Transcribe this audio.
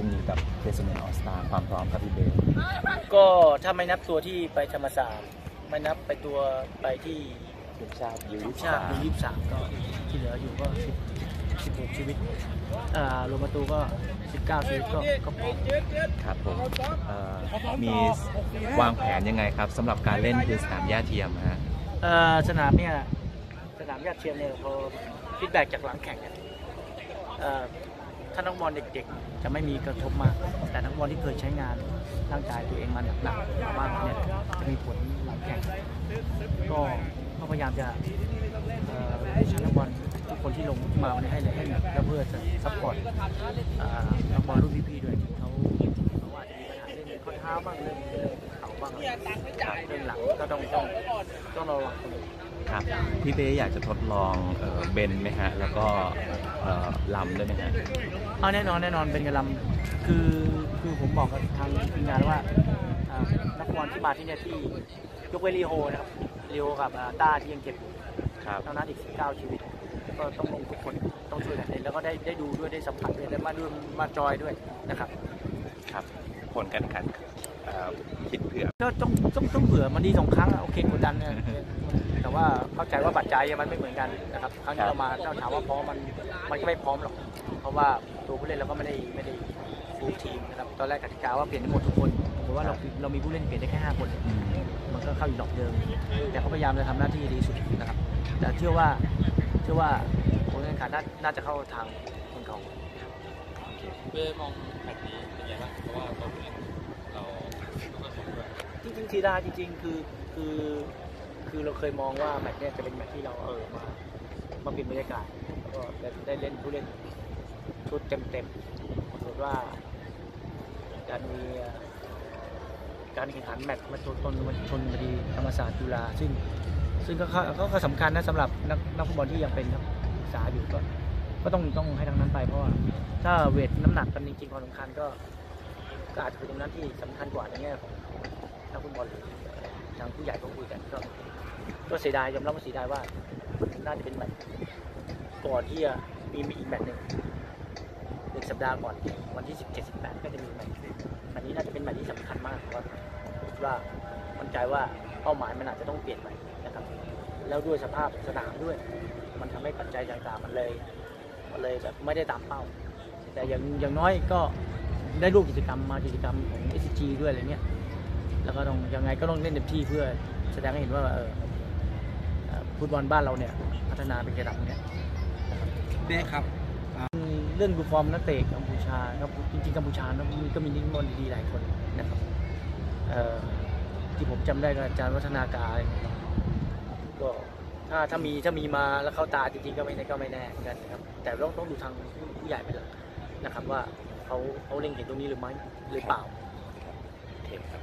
รุ่งนี้กับเทสเนียออสตาความพร้อมครับพี่เบย์ก็ถ้าไม่นับตัวที่ไปธรรมศาสตร์ไม่นับไปตัวไปที่ทีมชาติยูทียี่มสิบชาติสามยูยี่สามก็ที่เหลืออยู่ก็สิบสิบหกชีวิตอ่ารวมประตูก็สิบเก้าชีวิตก็ก็พอครับผมเอ่อมีวางแผนยังไงครับสำหรับการเล่นคือสนามหญ้าเทียมฮะเอ่อสนามเนี่ยสนามยอดเทียมเนี่ยพอฟีดแบ็กจากหลังแข่งเนี่ยเอ่อ ถ้านักบอลเด็กๆ จะไม่มีกระทบมาก แต่นักบอลที่เคยใช้งานร่างกายตัวเองมาหนักๆมาบ้างเนี่ยจะมีผลหลังแข่งก็ก็พยายามจะชนักบอลทุกคนที่ลงมาวันนี้ให้เลยให้หนักแล้วเพื่อจะซัพพอร์ตนักบอลรุ่นพี่ๆด้วยที่เขาเขาอาจจะมีปัญหาเรื่องข้อเท้าบ้างเรื่องเข่าบ้างเรื่องหลังก็ต้องต้องต้องระวังตรงนี้ ครับพี่เบย์อยากจะทดลองเอ่อเบนไหมฮะ แล้วก็เอ่อลำด้วยไหมฮะ เอาแน่นอนแน่นอนเป็นกระลำคือคือผมบอกกับทางทีมงานว่าอ่านักบอลที่มาที่เนี่ยที่ยกเว้นลีโอนะครับลีโอกับอ่าต้าที่ยังเจ็บอยู่ครับ เท่านั้นอีก 19 ชีวิต ก็ต้องลงทุกคนต้องช่วยกันเล่นแล้วก็ได้ได้ดูด้วยได้สัมผัสด้วยได้มาดูมาจอยด้วยนะครับ ครับ ผลการแข่งขันเอ่อ คิดเผื่อก็ต้องต้องต้องเผื่อมันดีสองครั้งอะโอเคกดดันเนี่ยแต่ว่าเข้าใจว่าปัจจัยมันไม่เหมือนกันนะครับครั้งนี้เรามาเราถามว่าพร้อมมันมันก็ไม่พร้อมหรอก เพราะว่าตัวผู้เล่นเราก็ไม่ได้ไม่ได้ฟูลทีมนะครับตอนแรกกติกาว่าเปลี่ยนได้งหมดทุกคนผมว่าเราเรามีผู้เล่นเปลี่ยนได้แค่ห้าคน มันก็เข้าอยู่ดอกเดิม แต่เขาพยายามจะทำหน้าที่ดีสุดนะครับ แต่เชื่อว่าเชื่อว่าผลการแข่งขันน่าน่าจะเข้าทางคนเขาเพื่อมองแมตช์นี้เป็นไงบ้างเพราะว่าตัวผู้เล่นเราก็สมด้วย ที่ได้จริง ๆ คือคือคือเราเคยมองว่าแมตช์เนี้ยจะเป็นแมตช์ที่เราเออมามาเปลี่ยนบรรยากาศแล้วก็ได้เล่นผู้เล่นชุดเต็มๆปรากฏว่าการมีการแข่งขันแมตช์มาชนต้นมาชนพอดีธรรมศาสตร์จุฬาซึ่งซึ่งก็ก็ก็ก็สำคัญนะสำหรับนักนักฟุตบอลที่ยังเป็นนักศึกษาอยู่ก็ก็ต้องต้องให้ทางนั้นไปเพราะว่าถ้าเวทน้ำหนักกันจริงๆความสำคัญก็ก็อาจจะเป็นตรงนั้นที่สำคัญกว่าในแง่ของ นักฟุตบอลทางผู้ใหญ่ก็คุยกันก็ก็เสียดายยอมรับว่าเสียดายว่าน่าจะเป็นแมตช์ก่อนที่จะมีมีอีกแมตช์หนึ่งหนึ่งสัปดาห์ก่อนวันที่ 17 18 ก็จะมีแมตช์แมตช์นี้น่าจะเป็นแมตช์ที่สำคัญมากเพราะว่าว่ามั่นใจว่าเป้าหมายมันอาจจะต้องเปลี่ยนไปนะครับ แล้วด้วยสภาพสนามด้วย มันทำให้ปัจจัยต่างๆมันเลยมันเลยแบบไม่ได้ตามเป้า แต่อย่างอย่างน้อยก็ได้ร่วมกิจกรรมมากิจกรรมของ s g ด้วยอะไรเงี้ย แล้วก็ต้องยังไงก็ต้องเล่นเต็มที่เพื่อแสดงให้เห็นว่าเออเอ่อฟุตบอลบ้านเราเนี่ยพัฒนาเป็นระดับเนี้ยเบ้ครับเรื่องดูฟอร์มนักเตะกัมพูชาครับจริงๆกัมพูชานะมีก็มีนิมนต์ดีๆหลายคนนะครับเอ่อที่ผมจำได้ก็อาจารย์วัฒนาการก็ถ้าถ้ามีถ้ามีมาแล้วเข้าตาจริงๆก็ไม่แน่ก็ไม่แน่เหมือนกันนะครับแต่ต้องต้องดูทางผู้ใหญ่เป็นหลักนะครับว่าเขาเขาเล็งเห็นตรงนี้หรือไม่หรือเปล่าโอเคครับ